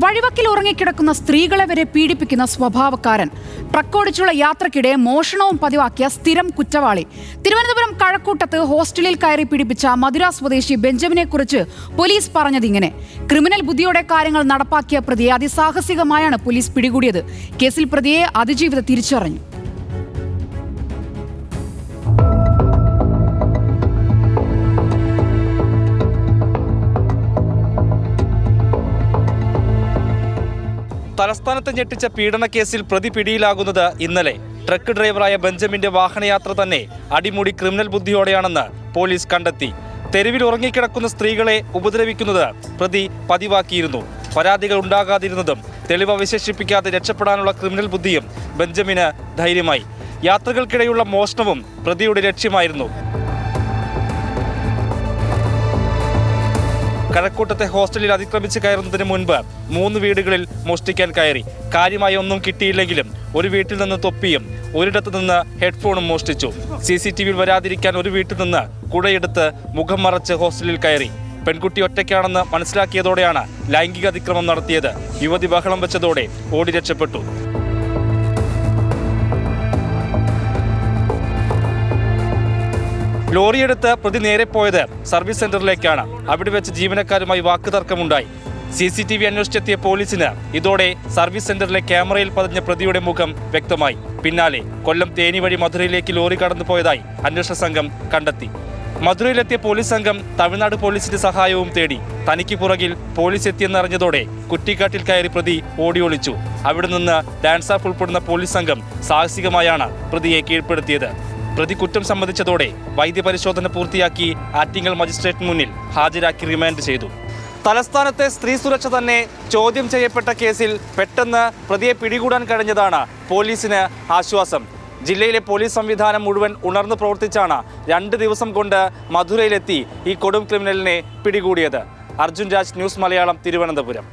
വഴിവക്കിൽ ഉറങ്ങിക്കിടക്കുന്ന സ്ത്രീകളെ വരെ പീഡിപ്പിക്കുന്ന സ്വഭാവക്കാരൻ. ട്രക്കോടിച്ചുള്ള യാത്രക്കിടെ മോഷണവും പതിവാക്കിയ സ്ഥിരം കുറ്റവാളി. തിരുവനന്തപുരം കഴക്കൂട്ടത്ത് ഹോസ്റ്റലിൽ കയറി പീഡിപ്പിച്ച മധുര സ്വദേശി ബെഞ്ചമിനെ കുറിച്ച് പോലീസ് പറഞ്ഞതിങ്ങനെ. ക്രിമിനൽ ബുദ്ധിയോടെ കാര്യങ്ങൾ നടപ്പാക്കിയ പ്രതിയെ അതിസാഹസികമായാണ് പോലീസ് പിടികൂടിയത്. കേസിൽ പ്രതിയെ അതിജീവിത തിരിച്ചറിഞ്ഞു. തലസ്ഥാനത്ത് ഞെട്ടിച്ച പീഡന കേസിൽ പ്രതി പിടിയിലാകുന്നത് ഇന്നലെ. ട്രക്ക് ഡ്രൈവറായ ബെഞ്ചമിന്റെ വാഹനയാത്ര തന്നെ അടിമുടി ക്രിമിനൽ ബുദ്ധിയോടെയാണെന്ന് പോലീസ് കണ്ടെത്തി. തെരുവിൽ ഉറങ്ങിക്കിടക്കുന്ന സ്ത്രീകളെ ഉപദ്രവിക്കുന്നത് പ്രതി പതിവാക്കിയിരുന്നു. പരാതികൾ ഉണ്ടാകാതിരുന്നതും തെളിവ് അവശേഷിപ്പിക്കാതെ രക്ഷപ്പെടാനുള്ള ക്രിമിനൽ ബുദ്ധിയും ബെഞ്ചമിന് ധൈര്യമായി. യാത്രകൾക്കിടെയുള്ള മോഷണവും പ്രതിയുടെ ലക്ഷ്യമായിരുന്നു. കഴക്കൂട്ടത്തെ ഹോസ്റ്റലിൽ അതിക്രമിച്ച് കയറുന്നതിന് മുൻപ് മൂന്ന് വീടുകളിൽ മോഷ്ടിക്കാൻ കയറി. കാര്യമായി ഒന്നും കിട്ടിയില്ലെങ്കിലും ഒരു വീട്ടിൽ നിന്ന് തൊപ്പിയും ഒരിടത്ത് നിന്ന് ഹെഡ്ഫോണും മോഷ്ടിച്ചു. സി സി ടി വിയിൽ വരാതിരിക്കാൻ ഒരു വീട്ടിൽ നിന്ന് കുടയെടുത്ത് മുഖം മറച്ച് ഹോസ്റ്റലിൽ കയറി. പെൺകുട്ടി ഒറ്റയ്ക്കാണെന്ന് മനസ്സിലാക്കിയതോടെയാണ് ലൈംഗിക അതിക്രമം നടത്തിയത്. യുവതി ബഹളം വെച്ചതോടെ ഓടി രക്ഷപ്പെട്ടു. ലോറിയെടുത്ത് പ്രതി നേരെ പോയത് സർവീസ് സെന്ററിലേക്കാണ്. അവിടെ വെച്ച് ജീവനക്കാരുമായി വാക്കുതർക്കമുണ്ടായി. സി സി ടി വി അന്വേഷിച്ചെത്തിയ പോലീസിന് ഇതോടെ സർവീസ് സെന്ററിലെ ക്യാമറയിൽ പതിഞ്ഞ പ്രതിയുടെ മുഖം വ്യക്തമായി. പിന്നാലെ കൊല്ലം തേനി വഴി മധുരയിലേക്ക് ലോറി കടന്നു പോയതായി അന്വേഷണ സംഘം കണ്ടെത്തി. മധുരയിലെത്തിയ പോലീസ് സംഘം തമിഴ്നാട് പോലീസിന്റെ സഹായവും തേടി. തനിക്ക് പുറകിൽ പോലീസ് എത്തിയെന്നറിഞ്ഞതോടെ കുറ്റിക്കാട്ടിൽ കയറി പ്രതി ഓടിയൊളിച്ചു. അവിടെ നിന്ന് ഡാൻസ് ഓഫ് ഉൾപ്പെടുന്ന പോലീസ് സംഘം സാഹസികമായാണ് പ്രതിയെ കീഴ്പ്പെടുത്തിയത്. പ്രതി കുറ്റം സമ്മതിച്ചതോടെ വൈദ്യപരിശോധന പൂർത്തിയാക്കി ആറ്റിങ്ങൽ മജിസ്ട്രേറ്റ് മുന്നിൽ ഹാജരാക്കി റിമാൻഡ് ചെയ്തു. തലസ്ഥാനത്തെ സ്ത്രീ സുരക്ഷ തന്നെ ചോദ്യം ചെയ്യപ്പെട്ട കേസിൽ പെട്ടെന്ന് പ്രതിയെ പിടികൂടാൻ കഴിഞ്ഞതാണ് പോലീസിന് ആശ്വാസം. ജില്ലയിലെ പോലീസ് സംവിധാനം മുഴുവൻ ഉണർന്നു പ്രവർത്തിച്ചാണ് രണ്ട് ദിവസം കൊണ്ട് മധുരയിലെത്തി ഈ കൊടും ക്രിമിനലിനെ പിടികൂടിയത്. അർജുൻ രാജ് ന്യൂസ് മലയാളം തിരുവനന്തപുരം.